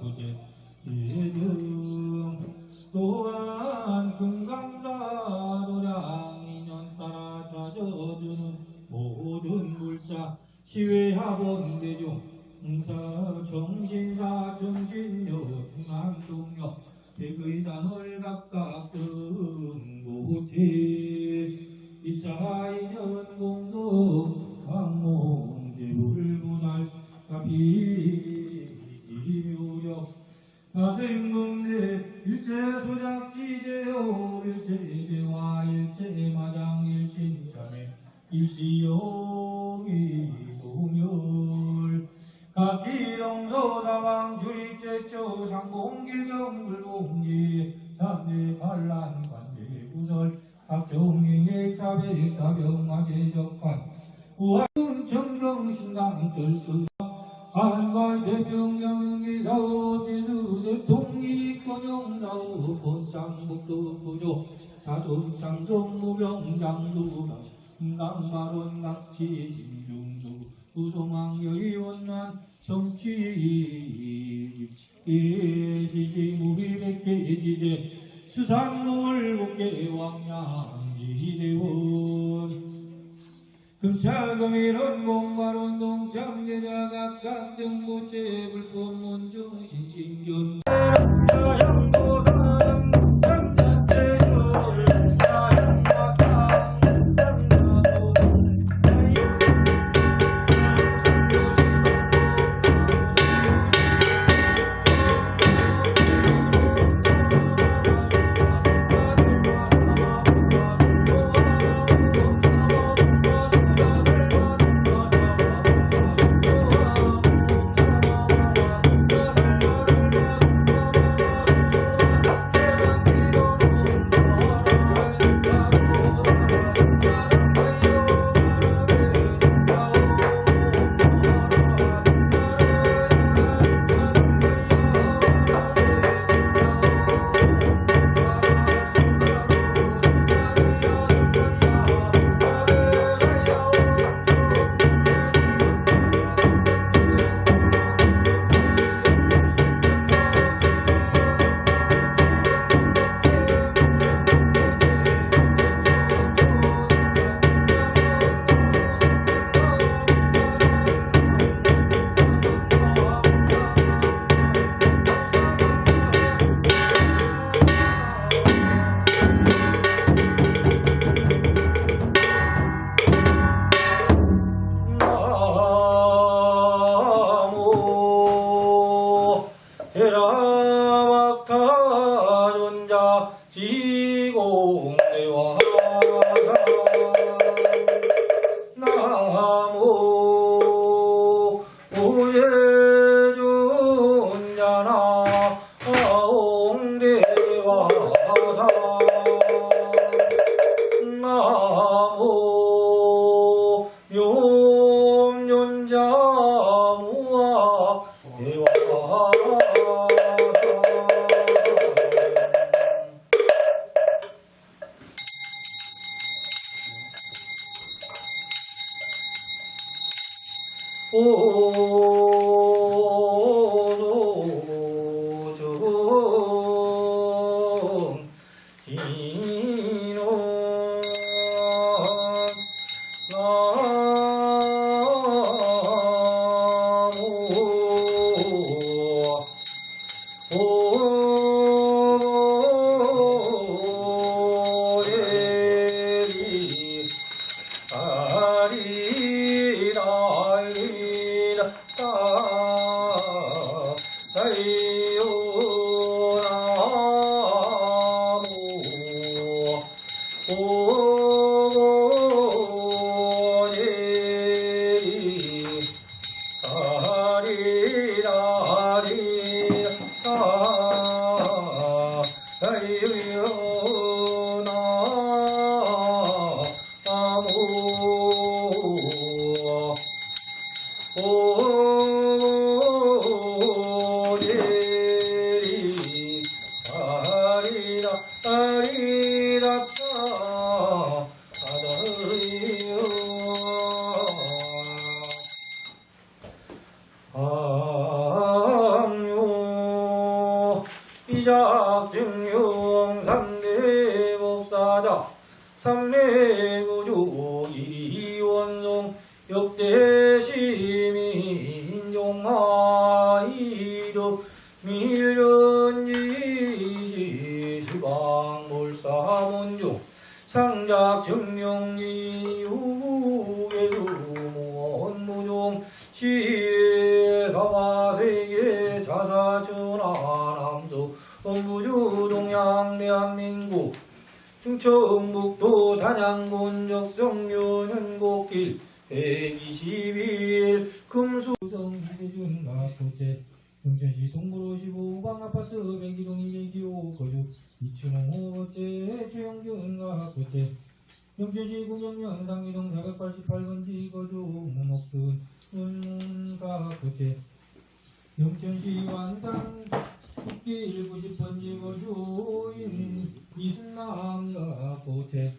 가꾸 반란 관제 구설 각종행액 사백 사병화제 적관. 우한군 청정신당 절수 한관 대평양기사오 제수 대통이 권영사오 본창북도 부조. 사손 장성 무병장수가 금강마론 낙지 신중수 우송왕 여의원난 정치 예시시 무비백계 지제 수산물 국계 왕양지대원. 금차금이론 공발운 동참제자 각각 등보제 불법 문중 신신견 오조정 이노 나무 오 상유 이작증유 충청북도 단양군 적성면 현곡길 121 금수성 기세준 가포체 경천시 동부로 15방 아파트 백기동 2기호 거주. 이춘홍 호거제 최영준 가포체 영천시 구경면 상기동 488번지 거주. 문옥순 문문가 거제. 영천시 완산 국길 90번지 거주인 이순남가 거제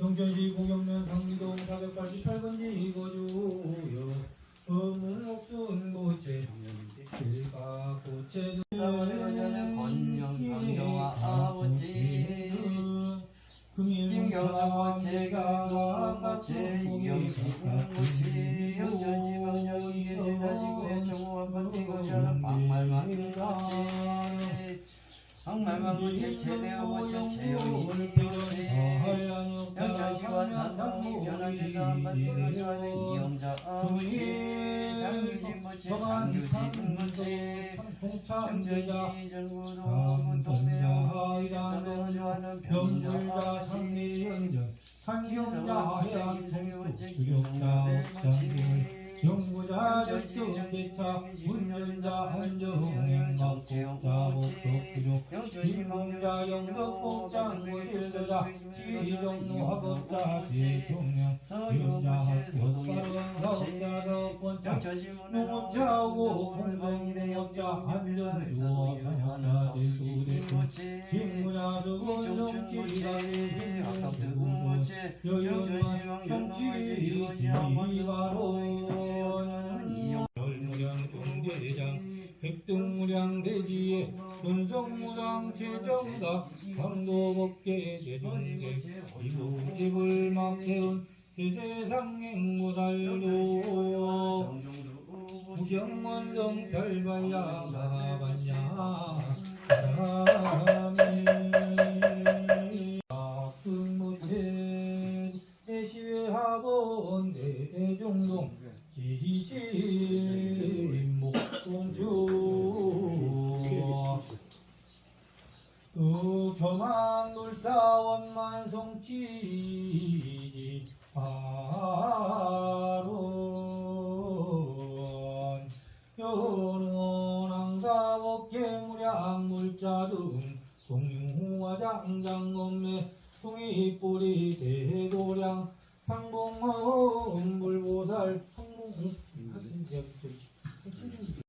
영천시 구경면 상기동 488번지 거주여 문옥순 거제 길가 거제 사월여자는 권영 경경아 아버지 김경정고체 경동고체 이경수고체 영전시방정 이계제다시고의 정호한번째 거자는 박말만 고체 박말만고체 최대어고체 최영이고체 영전시관 사성이 변화세상한번째 거자는 이영자 아버지 장유진고체 장유진고체 영전시 전구도 사도조하는 병불자 상미연전 한경자 해안 성도 주력자 업장들 영구자 적정대차 운전자 한정행 막국자 목덕수조 인공자 영덕국장 고실도자 시정로 학업자 대통령 유자 학교빠른 사업자 석권장 농업자고 공동일행업자 안전주어 사냥자 대수대표 김구야 수군 정치가의 신동주군 여연만 정치 지휘바로 대장 백등무량 대지에 연성무당 제정사 강도법계 대중생 이부집을 막해온 세세상행무살도 무경원성 설바야 마바냐 동유화 장장검매 송이뿌리 대도량 상봉헌 불보살 상봉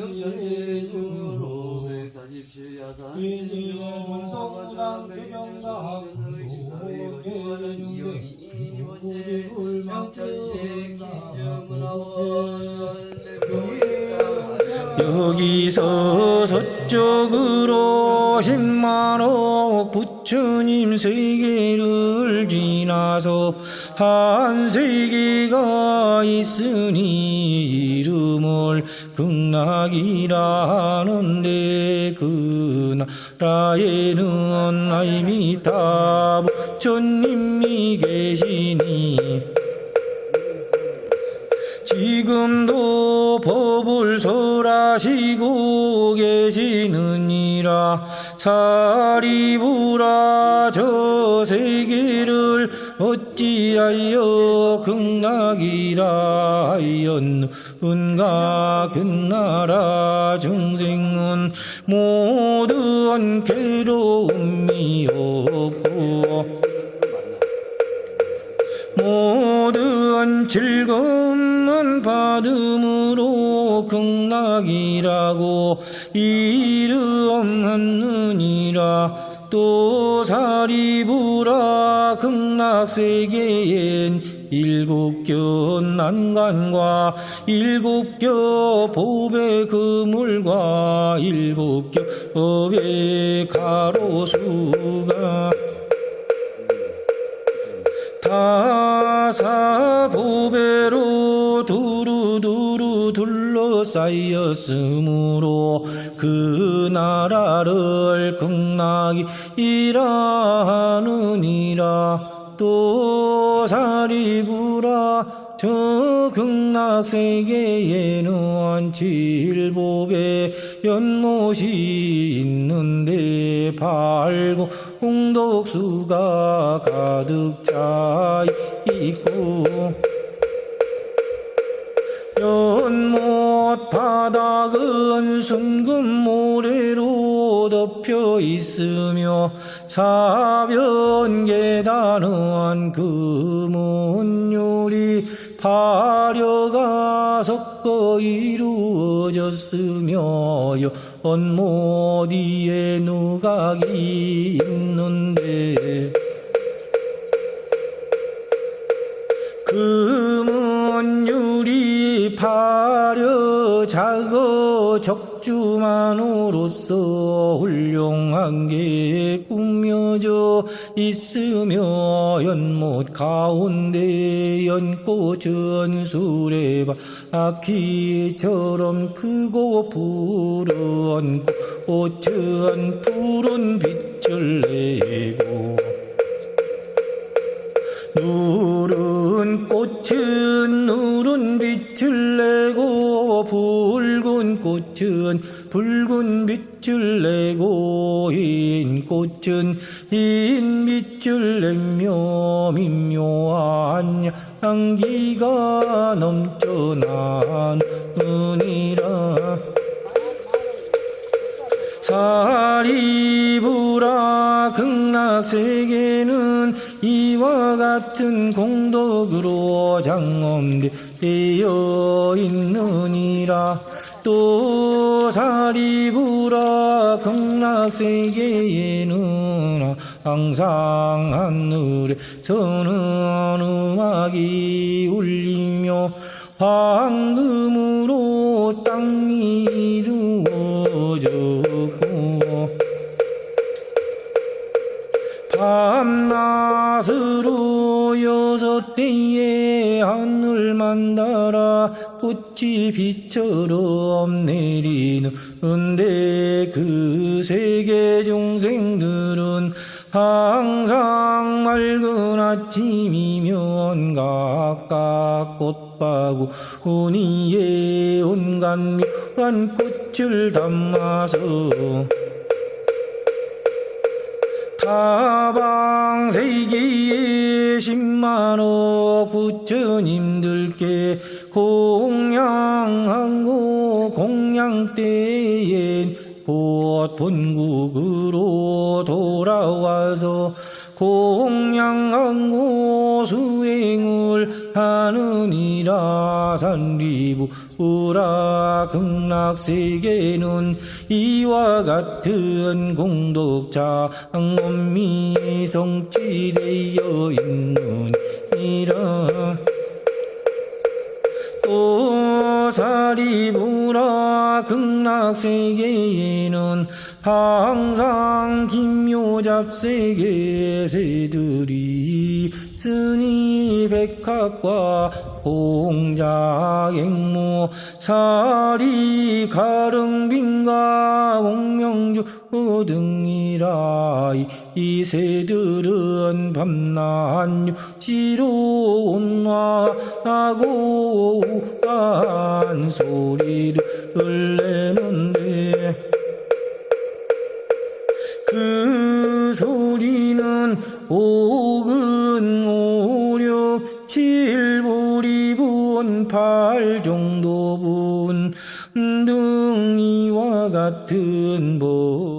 영전시중으로 147야산 인신원성무당 최정각 여기서 서쪽으로 십만억 부처님 세계를 지나서 한 세계가 있으니 이름을 극락이라는데 그 나라에는 아이미타 부처님이 계시 지금도 법을 설하시고 계시느니라. 사리부라 저 세계를 어찌하여 극락이라 하였는가 그나라 중생은 모든 괴로움이 없고 모든 즐거움 은 받음으로 극락이라고 이름하느니라. 또 사리부라 극락세계엔 일곱겨 난관과 일곱겨 보배 그물과 일곱겨 업의 가로수가 다사보배로 둘러싸였으므로 그 나라를 극락이 일하느니라. 또 사리부라 저 극락세계에는 칠보배 연못이 있는데 밝고 홍독수가 가득 차 있고 연못 바닥 은 순금 모래로 덮여 있으며 사변 계단은 금은유리 파려가 섞어 이루어졌으며 연못 위에 누각이 있는데 파려 작어 적주만으로서 훌륭한 게 꾸며져 있으며 연못 가운데 연꽃은 수레바퀴처럼 크고 푸른 꽃은 푸른 빛을 내고 누른 꽃은 누른 빛을 내고 붉은 꽃은 붉은 빛을 내고 흰 꽃은 흰 빛을 내며 미묘한 향기가 넘쳐나느니라. 사리부라 극락세계는 이와 같은 공덕으로 장엄되어 있느니라. 또 사리부라 극락세계에는 항상 하늘에 서는 음악이 울리며 황금으로 땅이 밤낮으로 여섯 대의 하늘 만다라. 꽃이 비처럼 내리는데 그 세계 중생들은 항상 맑은 아침이면 각각 꽃바구 운이에 온갖 묘한 꽃을 담아서 타방 세계의 십만억 부처님들께 공양하고 공양 때엔 곧 본국으로 돌아와서 공양하고 수행을 하느니라. 산리부라 극락세계는 이와 같은 공덕자 원미 성취되어 있느니라. 또 사리부라 극락세계에는 항상 김묘잡세계 새들이 스니 백학과 공자객모 사리 가릉빈과 공명주 등이라 이- 이 새들은 밤낮 육지로 온화하고 한 소리를 내는데 그 소리는 오 팔 정도분 등이와 같은 법